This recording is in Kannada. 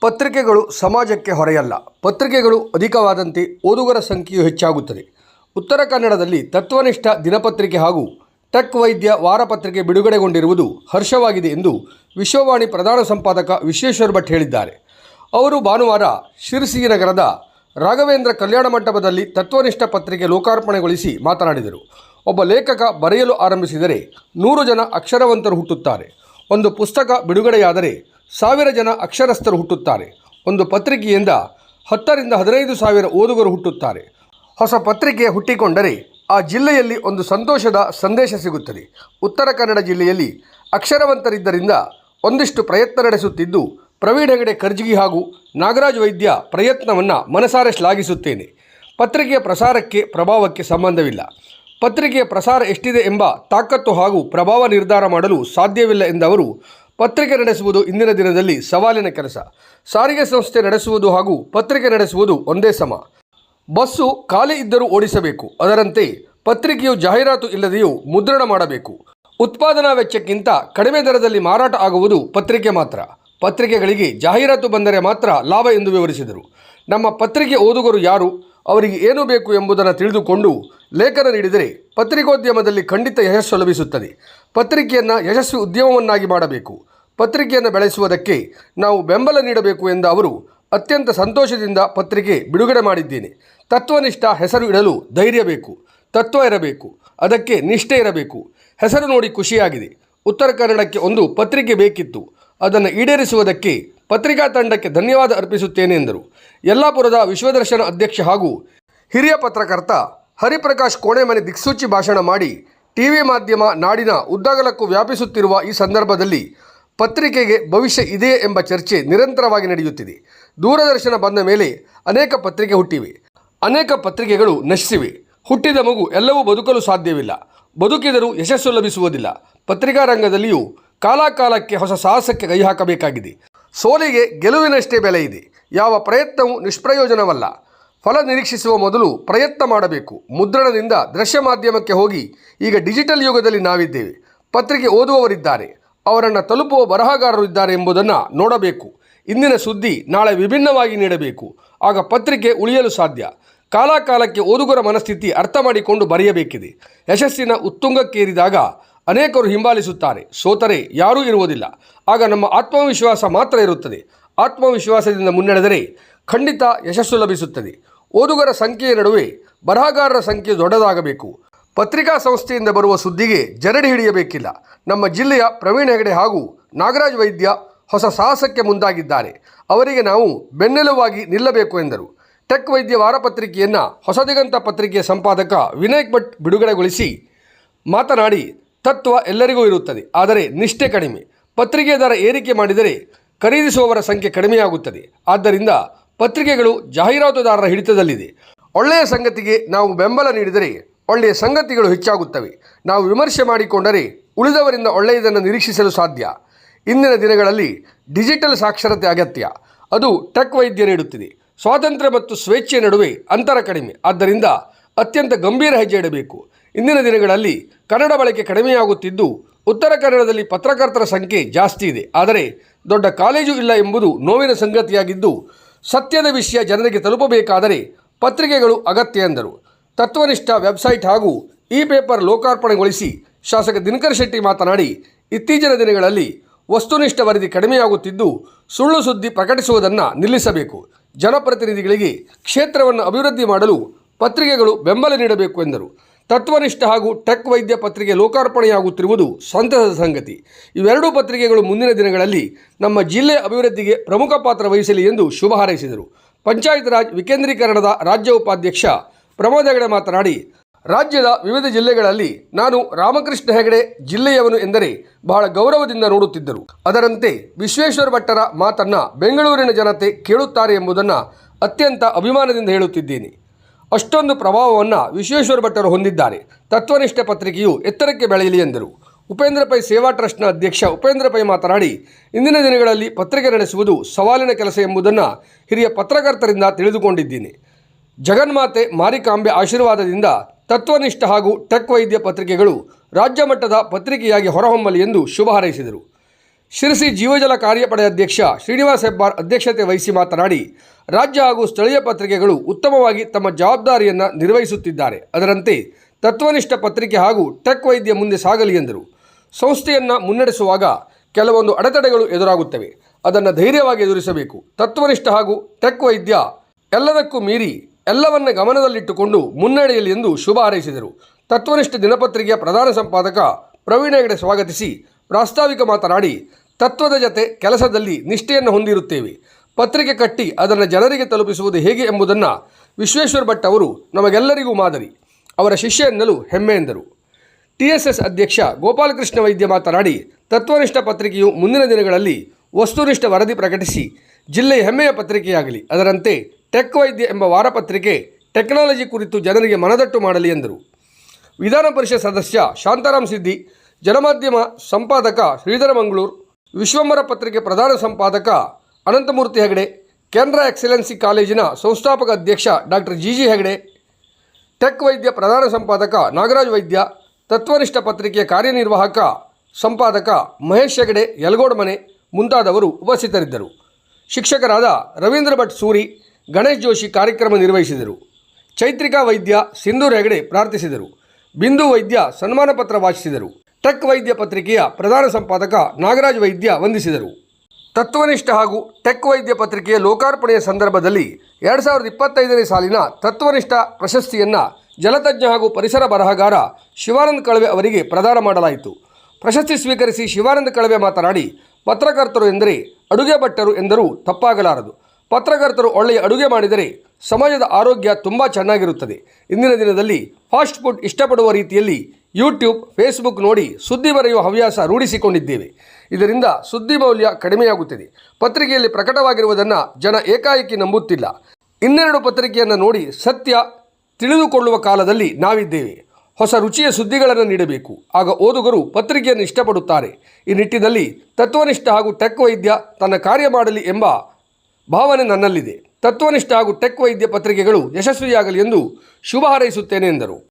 ಪತ್ರಿಕೆಗಳು ಸಮಾಜಕ್ಕೆ ಹೊರೆಯಲ್ಲ. ಪತ್ರಿಕೆಗಳು ಅಧಿಕವಾದಂತೆ ಓದುಗರ ಸಂಖ್ಯೆಯು ಹೆಚ್ಚಾಗುತ್ತದೆ. ಉತ್ತರ ಕನ್ನಡದಲ್ಲಿ ತತ್ವನಿಷ್ಠ ದಿನಪತ್ರಿಕೆ ಹಾಗೂ ಟಕ್ ವೈದ್ಯ ವಾರಪತ್ರಿಕೆ ಬಿಡುಗಡೆಗೊಂಡಿರುವುದು ಹರ್ಷವಾಗಿದೆ ಎಂದು ವಿಶ್ವವಾಣಿ ಪ್ರಧಾನ ಸಂಪಾದಕ ವಿಶ್ವೇಶ್ವರ ಭಟ್ ಹೇಳಿದ್ದಾರೆ. ಅವರು ಭಾನುವಾರ ಶಿರಸಿ ನಗರದ ರಾಘವೇಂದ್ರ ಕಲ್ಯಾಣ ಮಂಟಪದಲ್ಲಿ ತತ್ವನಿಷ್ಠ ಪತ್ರಿಕೆ ಲೋಕಾರ್ಪಣೆಗೊಳಿಸಿ ಮಾತನಾಡಿದರು. ಒಬ್ಬ ಲೇಖಕ ಬರೆಯಲು ಆರಂಭಿಸಿದರೆ ನೂರು ಜನ ಅಕ್ಷರವಂತರು ಹುಟ್ಟುತ್ತಾರೆ. ಒಂದು ಪುಸ್ತಕ ಬಿಡುಗಡೆಯಾದರೆ ಸಾವಿರ ಜನ ಅಕ್ಷರಸ್ಥರು ಹುಟ್ಟುತ್ತಾರೆ. ಒಂದು ಪತ್ರಿಕೆಯಿಂದ ಹತ್ತರಿಂದ ಹದಿನೈದು ಸಾವಿರ ಓದುಗರು ಹುಟ್ಟುತ್ತಾರೆ. ಹೊಸ ಪತ್ರಿಕೆ ಹುಟ್ಟಿಕೊಂಡರೆ ಆ ಜಿಲ್ಲೆಯಲ್ಲಿ ಒಂದು ಸಂತೋಷದ ಸಂದೇಶ ಸಿಗುತ್ತದೆ. ಉತ್ತರ ಕನ್ನಡ ಜಿಲ್ಲೆಯಲ್ಲಿ ಅಕ್ಷರವಂತರಿದ್ದರಿಂದ ಒಂದಿಷ್ಟು ಪ್ರಯತ್ನ ನಡೆಸುತ್ತಿದ್ದು, ಪ್ರವೀಣ್ ಹೆಗಡೆ ಕರ್ಜಿಗಿ ಹಾಗೂ ನಾಗರಾಜ್ ವೈದ್ಯ ಪ್ರಯತ್ನವನ್ನು ಮನಸಾರೆ ಶ್ಲಾಘಿಸುತ್ತೇನೆ. ಪತ್ರಿಕೆಯ ಪ್ರಸಾರಕ್ಕೆ ಪ್ರಭಾವಕ್ಕೆ ಸಂಬಂಧವಿಲ್ಲ. ಪತ್ರಿಕೆಯ ಪ್ರಸಾರ ಎಷ್ಟಿದೆ ಎಂಬ ತಾಕತ್ತು ಹಾಗೂ ಪ್ರಭಾವ ನಿರ್ಧಾರ ಮಾಡಲು ಸಾಧ್ಯವಿಲ್ಲ ಎಂದವರು ಪತ್ರಿಕೆ ನಡೆಸುವುದು ಇಂದಿನ ದಿನದಲ್ಲಿ ಸವಾಲಿನ ಕೆಲಸ. ಸಾರಿಗೆ ಸಂಸ್ಥೆ ನಡೆಸುವುದು ಹಾಗೂ ಪತ್ರಿಕೆ ನಡೆಸುವುದು ಒಂದೇ ಸಮ. ಬಸ್ಸು ಖಾಲಿ ಇದ್ದರೂ ಓಡಿಸಬೇಕು. ಅದರಂತೆ ಪತ್ರಿಕೆಯು ಜಾಹೀರಾತು ಇಲ್ಲದೆಯೂ ಮುದ್ರಣ ಮಾಡಬೇಕು. ಉತ್ಪಾದನಾ ವೆಚ್ಚಕ್ಕಿಂತ ಕಡಿಮೆ ದರದಲ್ಲಿ ಮಾರಾಟ ಆಗುವುದು ಪತ್ರಿಕೆ ಮಾತ್ರ. ಪತ್ರಿಕೆಗಳಿಗೆ ಜಾಹೀರಾತು ಬಂದರೆ ಮಾತ್ರ ಲಾಭ ಎಂದು ವಿವರಿಸಿದರು. ನಮ್ಮ ಪತ್ರಿಕೆ ಓದುಗರು ಯಾರು? ಅವರಿಗೆ ಏನು ಬೇಕು ಎಂಬುದನ್ನು ತಿಳಿದುಕೊಂಡು ಲೇಖನ ನೀಡಿದರೆ ಪತ್ರಿಕೋದ್ಯಮದಲ್ಲಿ ಖಂಡಿತ ಯಶಸ್ಸು ಲಭಿಸುತ್ತದೆ. ಪತ್ರಿಕೆಯನ್ನು ಯಶಸ್ವಿ ಉದ್ಯಮವನ್ನಾಗಿ ಮಾಡಬೇಕು. ಪತ್ರಿಕೆಯನ್ನು ಬೆಳೆಸುವುದಕ್ಕೆ ನಾವು ಬೆಂಬಲ ನೀಡಬೇಕು ಎಂದ ಅವರು ಅತ್ಯಂತ ಸಂತೋಷದಿಂದ ಪತ್ರಿಕೆ ಬಿಡುಗಡೆ ಮಾಡಿದ್ದೇನೆ. ತತ್ವನಿಷ್ಠ ಹೆಸರು ಇಡಲು ಧೈರ್ಯ ಬೇಕು, ತತ್ವ ಇರಬೇಕು, ಅದಕ್ಕೆ ನಿಷ್ಠೆ ಇರಬೇಕು. ಹೆಸರು ನೋಡಿ ಖುಷಿಯಾಗಿದೆ. ಉತ್ತರ ಕನ್ನಡಕ್ಕೆ ಒಂದು ಪತ್ರಿಕೆ ಬೇಕಿತ್ತು. ಅದನ್ನು ಈಡೇರಿಸುವುದಕ್ಕೆ ಪತ್ರಿಕಾ ತಂಡಕ್ಕೆ ಧನ್ಯವಾದ ಅರ್ಪಿಸುತ್ತೇನೆ ಎಂದರು. ಯಲ್ಲಾಪುರದ ವಿಶ್ವದರ್ಶನ ಅಧ್ಯಕ್ಷ ಹಾಗೂ ಹಿರಿಯ ಪತ್ರಕರ್ತ ಹರಿಪ್ರಕಾಶ್ ಕೋಣೆಮನೆ ದಿಕ್ಸೂಚಿ ಭಾಷಣ ಮಾಡಿ ಟಿವಿ ಮಾಧ್ಯಮ ನಾಡಿನ ಉದ್ದಗಲಕ್ಕೂ ವ್ಯಾಪಿಸುತ್ತಿರುವ ಈ ಸಂದರ್ಭದಲ್ಲಿ ಪತ್ರಿಕೆಗೆ ಭವಿಷ್ಯ ಇದೆಯೇ ಎಂಬ ಚರ್ಚೆ ನಿರಂತರವಾಗಿ ನಡೆಯುತ್ತಿದೆ. ದೂರದರ್ಶನ ಬಂದ ಮೇಲೆ ಅನೇಕ ಪತ್ರಿಕೆ ಹುಟ್ಟಿವೆ. ಅನೇಕ ಪತ್ರಿಕೆಗಳು ನಶಿಸಿವೆ. ಹುಟ್ಟಿದ ಮಗು ಎಲ್ಲವೂ ಬದುಕಲು ಸಾಧ್ಯವಿಲ್ಲ. ಬದುಕಿದರೂ ಯಶಸ್ಸು ಲಭಿಸುವುದಿಲ್ಲ. ಪತ್ರಿಕಾ ರಂಗದಲ್ಲಿಯೂ ಕಾಲಕಾಲಕ್ಕೆ ಹೊಸ ಸಾಹಸಕ್ಕೆ ಕೈ ಹಾಕಬೇಕಾಗಿದೆ. ಸೋಲಿಗೆ ಗೆಲುವಿನಷ್ಟೇ ಬೆಲೆ ಇದೆ. ಯಾವ ಪ್ರಯತ್ನವೂ ನಿಷ್ಪ್ರಯೋಜನವಲ್ಲ. ಫಲ ನಿರೀಕ್ಷಿಸುವ ಮೊದಲು ಪ್ರಯತ್ನ ಮಾಡಬೇಕು. ಮುದ್ರಣದಿಂದ ದೃಶ್ಯ ಮಾಧ್ಯಮಕ್ಕೆ ಹೋಗಿ ಈಗ ಡಿಜಿಟಲ್ ಯುಗದಲ್ಲಿ ನಾವಿದ್ದೇವೆ. ಪತ್ರಿಕೆ ಓದುವವರಿದ್ದಾರೆ. ಅವರನ್ನು ತಲುಪುವ ಬರಹಗಾರರು ಇದ್ದಾರೆ ಎಂಬುದನ್ನು ನೋಡಬೇಕು. ಇಂದಿನ ಸುದ್ದಿ ನಾಳೆ ವಿಭಿನ್ನವಾಗಿ ನೀಡಬೇಕು. ಆಗ ಪತ್ರಿಕೆ ಉಳಿಯಲು ಸಾಧ್ಯ. ಕಾಲಕಾಲಕ್ಕೆ ಓದುಗರ ಮನಸ್ಥಿತಿ ಅರ್ಥ ಮಾಡಿಕೊಂಡು ಬರೆಯಬೇಕಿದೆ. ಯಶಸ್ಸಿನ ಉತ್ತುಂಗಕ್ಕೇರಿದಾಗ ಅನೇಕರು ಹಿಂಬಾಲಿಸುತ್ತಾರೆ. ಸೋತರೆ ಯಾರೂ ಇರುವುದಿಲ್ಲ. ಆಗ ನಮ್ಮ ಆತ್ಮವಿಶ್ವಾಸ ಮಾತ್ರ ಇರುತ್ತದೆ. ಆತ್ಮವಿಶ್ವಾಸದಿಂದ ಮುನ್ನಡೆದರೆ ಖಂಡಿತ ಯಶಸ್ಸು ಲಭಿಸುತ್ತದೆ. ಓದುಗರ ಸಂಖ್ಯೆಯ ನಡುವೆ ಬರಹಗಾರರ ಸಂಖ್ಯೆ ದೊಡ್ಡದಾಗಬೇಕು. ಪತ್ರಿಕಾ ಸಂಸ್ಥೆಯಿಂದ ಬರುವ ಸುದ್ದಿಗೆ ಜರಡಿ ಹಿಡಿಯಬೇಕಿಲ್ಲ. ನಮ್ಮ ಜಿಲ್ಲೆಯ ಪ್ರವೀಣ್ ಹೆಗಡೆ ಹಾಗೂ ನಾಗರಾಜ್ ವೈದ್ಯ ಹೊಸ ಸಾಹಸಕ್ಕೆ ಮುಂದಾಗಿದ್ದಾರೆ. ಅವರಿಗೆ ನಾವು ಬೆನ್ನೆಲುವಾಗಿ ನಿಲ್ಲಬೇಕು ಎಂದರು. ಟೆಕ್ ವೈದ್ಯ ವಾರಪತ್ರಿಕೆಯನ್ನು ಹೊಸದಿಗಂತ ಪತ್ರಿಕೆಯ ಸಂಪಾದಕ ವಿನಯ್ ಭಟ್ ಬಿಡುಗಡೆಗೊಳಿಸಿ ಮಾತನಾಡಿ, ತತ್ವ ಎಲ್ಲರಿಗೂ ಇರುತ್ತದೆ, ಆದರೆ ನಿಷ್ಠೆ ಕಡಿಮೆ. ಪತ್ರಿಕೆ ದರ ಏರಿಕೆ ಮಾಡಿದರೆ ಖರೀದಿಸುವವರ ಸಂಖ್ಯೆ ಕಡಿಮೆಯಾಗುತ್ತದೆ. ಆದ್ದರಿಂದ ಪತ್ರಿಕೆಗಳು ಜಾಹೀರಾತುದಾರರ ಹಿಡಿತದಲ್ಲಿದೆ. ಒಳ್ಳೆಯ ಸಂಗತಿಗೆ ನಾವು ಬೆಂಬಲ ನೀಡಿದರೆ ಒಳ್ಳೆಯ ಸಂಗತಿಗಳು ಹೆಚ್ಚಾಗುತ್ತವೆ. ನಾವು ವಿಮರ್ಶೆ ಮಾಡಿಕೊಂಡರೆ ಉಳಿದವರಿಂದ ಒಳ್ಳೆಯದನ್ನು ನಿರೀಕ್ಷಿಸಲು ಸಾಧ್ಯ. ಇಂದಿನ ದಿನಗಳಲ್ಲಿ ಡಿಜಿಟಲ್ ಸಾಕ್ಷರತೆ ಅಗತ್ಯ. ಅದು ಟೆಕ್ ವೈದ್ಯ ನೀಡುತ್ತಿದೆ. ಸ್ವಾತಂತ್ರ್ಯ ಮತ್ತು ಸ್ವೇಚ್ಛೆ ನಡುವೆ ಅಂತರ ಕಡಿಮೆ. ಆದ್ದರಿಂದ ಅತ್ಯಂತ ಗಂಭೀರ ಹೆಜ್ಜೆ ಇಡಬೇಕು. ಇಂದಿನ ದಿನಗಳಲ್ಲಿ ಕನ್ನಡ ಬಳಕೆ ಕಡಿಮೆಯಾಗುತ್ತಿದ್ದು, ಉತ್ತರ ಕನ್ನಡದಲ್ಲಿ ಪತ್ರಕರ್ತರ ಸಂಖ್ಯೆ ಜಾಸ್ತಿ ಇದೆ. ಆದರೆ ದೊಡ್ಡ ಕಾಲೇಜು ಇಲ್ಲ ಎಂಬುದು ನೋವಿನ ಸಂಗತಿಯಾಗಿದ್ದು, ಸತ್ಯದ ವಿಷಯ ಜನರಿಗೆ ತಲುಪಬೇಕಾದರೆ ಪತ್ರಿಕೆಗಳು ಅಗತ್ಯ ಎಂದರು. ತತ್ವನಿಷ್ಠ ವೆಬ್ಸೈಟ್ ಹಾಗೂ ಇ ಪೇಪರ್ ಲೋಕಾರ್ಪಣೆಗೊಳಿಸಿ ಶಾಸಕ ದಿನಕರ್ ಶೆಟ್ಟಿ ಮಾತನಾಡಿ, ಇತ್ತೀಚಿನ ದಿನಗಳಲ್ಲಿ ವಸ್ತುನಿಷ್ಠ ವರದಿ ಕಡಿಮೆಯಾಗುತ್ತಿದ್ದು, ಸುಳ್ಳು ಸುದ್ದಿ ಪ್ರಕಟಿಸುವುದನ್ನು ನಿಲ್ಲಿಸಬೇಕು. ಜನಪ್ರತಿನಿಧಿಗಳಿಗೆ ಕ್ಷೇತ್ರವನ್ನು ಅಭಿವೃದ್ಧಿ ಮಾಡಲು ಪತ್ರಿಕೆಗಳು ಬೆಂಬಲ ನೀಡಬೇಕು ಎಂದರು. ತತ್ವನಿಷ್ಠ ಹಾಗೂ ಟೆಕ್ ವೈದ್ಯ ಪತ್ರಿಕೆ ಲೋಕಾರ್ಪಣೆಯಾಗುತ್ತಿರುವುದು ಸಂತಸದ ಸಂಗತಿ. ಇವೆರಡೂ ಪತ್ರಿಕೆಗಳು ಮುಂದಿನ ದಿನಗಳಲ್ಲಿ ನಮ್ಮ ಜಿಲ್ಲೆ ಅಭಿವೃದ್ಧಿಗೆ ಪ್ರಮುಖ ಪಾತ್ರ ವಹಿಸಲಿ ಎಂದು ಶುಭ ಹಾರೈಸಿದರು. ಪಂಚಾಯತ್ ರಾಜ್ ವಿಕೇಂದ್ರೀಕರಣದ ರಾಜ್ಯ ಉಪಾಧ್ಯಕ್ಷ ಪ್ರಮೋದ್ ಹೆಗಡೆ ಮಾತನಾಡಿ, ರಾಜ್ಯದ ವಿವಿಧ ಜಿಲ್ಲೆಗಳಲ್ಲಿ ನಾನು ರಾಮಕೃಷ್ಣ ಹೆಗಡೆ ಜಿಲ್ಲೆಯವನು ಎಂದರೆ ಬಹಳ ಗೌರವದಿಂದ ನೋಡುತ್ತಿದ್ದರು. ಅದರಂತೆ ವಿಶ್ವೇಶ್ವರ ಭಟ್ಟರ ಮಾತನ್ನ ಬೆಂಗಳೂರಿನ ಜನತೆ ಕೇಳುತ್ತಾರೆ ಎಂಬುದನ್ನು ಅತ್ಯಂತ ಅಭಿಮಾನದಿಂದ ಹೇಳುತ್ತಿದ್ದೇನೆ. ಅಷ್ಟೊಂದು ಪ್ರಭಾವವನ್ನು ವಿಶ್ವೇಶ್ವರ ಭಟ್ಟರು ಹೊಂದಿದ್ದಾರೆ. ತತ್ವನಿಷ್ಠ ಪತ್ರಿಕೆಯು ಎತ್ತರಕ್ಕೆ ಬೆಳೆಯಲಿ ಎಂದರು. ಉಪೇಂದ್ರ ಪೈ ಸೇವಾ ಟ್ರಸ್ಟ್ನ ಅಧ್ಯಕ್ಷ ಉಪೇಂದ್ರ ಪೈ ಮಾತನಾಡಿ, ಇಂದಿನ ದಿನಗಳಲ್ಲಿ ಪತ್ರಿಕೆ ನಡೆಸುವುದು ಸವಾಲಿನ ಕೆಲಸ ಎಂಬುದನ್ನು ಹಿರಿಯ ಪತ್ರಕರ್ತರಿಂದ ತಿಳಿದುಕೊಂಡಿದ್ದೀನಿ. ಜಗನ್ಮಾತೆ ಮಾರಿಕಾಂಬೆ ಆಶೀರ್ವಾದದಿಂದ ತತ್ವನಿಷ್ಠ ಹಾಗೂ ಟೆಕ್ ವೈದ್ಯ ಪತ್ರಿಕೆಗಳು ರಾಜ್ಯ ಮಟ್ಟದ ಪತ್ರಿಕೆಯಾಗಿ ಹೊರಹೊಮ್ಮಲಿ ಎಂದು ಶುಭ ಹಾರೈಸಿದರು. ಶಿರಸಿ ಜೀವಜಲ ಕಾರ್ಯಪಡೆ ಅಧ್ಯಕ್ಷ ಶ್ರೀನಿವಾಸ್ ಹೆಬ್ಬಾರ್ ಅಧ್ಯಕ್ಷತೆ ವಹಿಸಿ ಮಾತನಾಡಿ, ರಾಜ್ಯ ಹಾಗೂ ಸ್ಥಳೀಯ ಪತ್ರಿಕೆಗಳು ಉತ್ತಮವಾಗಿ ತಮ್ಮ ಜವಾಬ್ದಾರಿಯನ್ನು ನಿರ್ವಹಿಸುತ್ತಿದ್ದಾರೆ. ಅದರಂತೆ ತತ್ವನಿಷ್ಠ ಪತ್ರಿಕೆ ಹಾಗೂ ಟೆಕ್ ವೈದ್ಯ ಮುಂದೆ ಸಾಗಲಿ ಎಂದರು. ಸಂಸ್ಥೆಯನ್ನು ಮುನ್ನಡೆಸುವಾಗ ಕೆಲವೊಂದು ಅಡೆತಡೆಗಳು ಎದುರಾಗುತ್ತವೆ. ಅದನ್ನು ಧೈರ್ಯವಾಗಿ ಎದುರಿಸಬೇಕು. ತತ್ವನಿಷ್ಠ ಹಾಗೂ ಟೆಕ್ ವೈದ್ಯ ಎಲ್ಲದಕ್ಕೂ ಮೀರಿ ಎಲ್ಲವನ್ನ ಗಮನದಲ್ಲಿಟ್ಟುಕೊಂಡು ಮುನ್ನಡೆಯಲಿ ಎಂದು ಶುಭ ಹಾರೈಸಿದರು. ತತ್ವನಿಷ್ಠ ದಿನಪತ್ರಿಕೆಯ ಪ್ರಧಾನ ಸಂಪಾದಕ ಪ್ರವೀಣ ಹೆಗಡೆ ಸ್ವಾಗತಿಸಿ ಪ್ರಾಸ್ತಾವಿಕ ಮಾತನಾಡಿ, ತತ್ವದ ಜತೆ ಕೆಲಸದಲ್ಲಿ ನಿಷ್ಠೆಯನ್ನು ಹೊಂದಿರುತ್ತೇವೆ. ಪತ್ರಿಕೆ ಕಟ್ಟಿ ಅದನ್ನು ಜನರಿಗೆ ತಲುಪಿಸುವುದು ಹೇಗೆ ಎಂಬುದನ್ನು ವಿಶ್ವೇಶ್ವರ ಭಟ್ ಅವರು ನಮಗೆಲ್ಲರಿಗೂ ಮಾದರಿ. ಅವರ ಶಿಷ್ಯ ಎನ್ನಲು ಹೆಮ್ಮೆ ಎಂದರು. ಟಿಎಸ್ಎಸ್ ಅಧ್ಯಕ್ಷ ಗೋಪಾಲಕೃಷ್ಣ ವೈದ್ಯ ಮಾತನಾಡಿ, ತತ್ವನಿಷ್ಠ ಪತ್ರಿಕೆಯು ಮುಂದಿನ ದಿನಗಳಲ್ಲಿ ವಸ್ತುನಿಷ್ಠ ವರದಿ ಪ್ರಕಟಿಸಿ ಜಿಲ್ಲೆಯ ಹೆಮ್ಮೆಯ ಪತ್ರಿಕೆಯಾಗಲಿ. ಅದರಂತೆ ಟೆಕ್ ವೈದ್ಯ ಎಂಬ ವಾರಪತ್ರಿಕೆ ಟೆಕ್ನಾಲಜಿ ಕುರಿತು ಜನರಿಗೆ ಮನದಟ್ಟು ಮಾಡಲಿ ಎಂದರು. ವಿಧಾನ ಪರಿಷತ್ ಸದಸ್ಯ ಶಾಂತಾರಾಮ್ ಸಿದ್ದಿ ಜನಮಾಧ್ಯಮ ಸಂಪಾದಕ ಶ್ರೀಧರ ಮಂಗಳೂರು ವಿಶ್ವಂಬರ ಪತ್ರಿಕೆ ಪ್ರಧಾನ ಸಂಪಾದಕ ಅನಂತಮೂರ್ತಿ ಹೆಗಡೆ, ಕೇಂದ್ರ ಎಕ್ಸಲೆನ್ಸಿ ಕಾಲೇಜಿನ ಸಂಸ್ಥಾಪಕ ಅಧ್ಯಕ್ಷ doctor G G Hegde, tech ವೈದ್ಯ ಪ್ರಧಾನ ಸಂಪಾದಕ ನಾಗರಾಜ್ ವೈದ್ಯ, ತತ್ವನಿಷ್ಠ ಪತ್ರಿಕೆಯ ಕಾರ್ಯನಿರ್ವಾಹಕ ಸಂಪಾದಕ ಮಹೇಶ್ ಹೆಗಡೆ ಯಲಗೋಡ್ ಮನೆ ಮುಂತಾದವರು ಉಪಸ್ಥಿತರಿದ್ದರು. ಶಿಕ್ಷಕರಾದ ರವೀಂದ್ರ ಭಟ್ ಸೂರಿ ಗಣೇಶ್ ಜೋಶಿ ಕಾರ್ಯಕ್ರಮ ನಿರ್ವಹಿಸಿದರು. ಚೈತ್ರಿಕಾ ವೈದ್ಯ ಸಿಂಧು ಹೆಗಡೆ ಪ್ರಾರ್ಥಿಸಿದರು. ಬಿಂದು ವೈದ್ಯ ಸನ್ಮಾನ ಪತ್ರ ವಾಚಿಸಿದರು. ಟೆಕ್ ವೈದ್ಯ ಪತ್ರಿಕೆಯ ಪ್ರಧಾನ ಸಂಪಾದಕ ನಾಗರಾಜ್ ವೈದ್ಯ ವಂದಿಸಿದರು. ತತ್ವನಿಷ್ಠ ಹಾಗೂ ಟೆಕ್ ವೈದ್ಯ ಪತ್ರಿಕೆಯ ಲೋಕಾರ್ಪಣೆಯ ಸಂದರ್ಭದಲ್ಲಿ ಎರಡು ಸಾವಿರದ ಇಪ್ಪತ್ತೈದನೇ ಸಾಲಿನ ತತ್ವನಿಷ್ಠ ಪ್ರಶಸ್ತಿಯನ್ನು ಜಲತಜ್ಞ ಹಾಗೂ ಪರಿಸರ ಬರಹಗಾರ ಶಿವಾನಂದ ಕಳವೆ ಅವರಿಗೆ ಪ್ರದಾನ ಮಾಡಲಾಯಿತು. ಪ್ರಶಸ್ತಿ ಸ್ವೀಕರಿಸಿ ಶಿವಾನಂದ ಕಳವೆ ಮಾತನಾಡಿ, ಪತ್ರಕರ್ತರು ಎಂದರೆ ಅಡುಗೆ ಭಟ್ಟರು ಎಂದರೂ ತಪ್ಪಾಗಲಾರದು. ಪತ್ರಕರ್ತರು ಒಳ್ಳೆಯ ಅಡುಗೆ ಮಾಡಿದರೆ ಸಮಾಜದ ಆರೋಗ್ಯ ತುಂಬ ಚೆನ್ನಾಗಿರುತ್ತದೆ. ಇಂದಿನ ದಿನದಲ್ಲಿ ಫಾಸ್ಟ್ ಫುಡ್ ಇಷ್ಟಪಡುವ ರೀತಿಯಲ್ಲಿ ಯೂಟ್ಯೂಬ್, ಫೇಸ್ಬುಕ್ ನೋಡಿ ಸುದ್ದಿ ಬರೆಯುವ ಹವ್ಯಾಸ ರೂಢಿಸಿಕೊಂಡಿದ್ದೇವೆ. ಇದರಿಂದ ಸುದ್ದಿ ಮೌಲ್ಯ ಕಡಿಮೆಯಾಗುತ್ತಿದೆ. ಪತ್ರಿಕೆಯಲ್ಲಿ ಪ್ರಕಟವಾಗಿರುವುದನ್ನು ಜನ ಏಕಾಏಕಿ ನಂಬುತ್ತಿಲ್ಲ. ಇನ್ನೆರಡು ಪತ್ರಿಕೆಯನ್ನು ನೋಡಿ ಸತ್ಯ ತಿಳಿದುಕೊಳ್ಳುವ ಕಾಲದಲ್ಲಿ ನಾವಿದ್ದೇವೆ. ಹೊಸ ರುಚಿಯ ಸುದ್ದಿಗಳನ್ನು ನೀಡಬೇಕು. ಆಗ ಓದುಗರು ಪತ್ರಿಕೆಯನ್ನು ಇಷ್ಟಪಡುತ್ತಾರೆ. ಈ ನಿಟ್ಟಿನಲ್ಲಿ ತತ್ವನಿಷ್ಠ ಹಾಗೂ ಟೆಕ್ ವೈದ್ಯ ತನ್ನ ಕಾರ್ಯ ಮಾಡಲಿ ಎಂಬ ಭಾವನೆ ನನ್ನಲ್ಲಿದೆ. ತತ್ವನಿಷ್ಠ ಹಾಗೂ ಟೆಕ್ ವೈದ್ಯ ಪತ್ರಿಕೆಗಳು ಯಶಸ್ವಿಯಾಗಲಿ ಎಂದು ಶುಭ ಹಾರೈಸುತ್ತೇನೆ ಎಂದರು.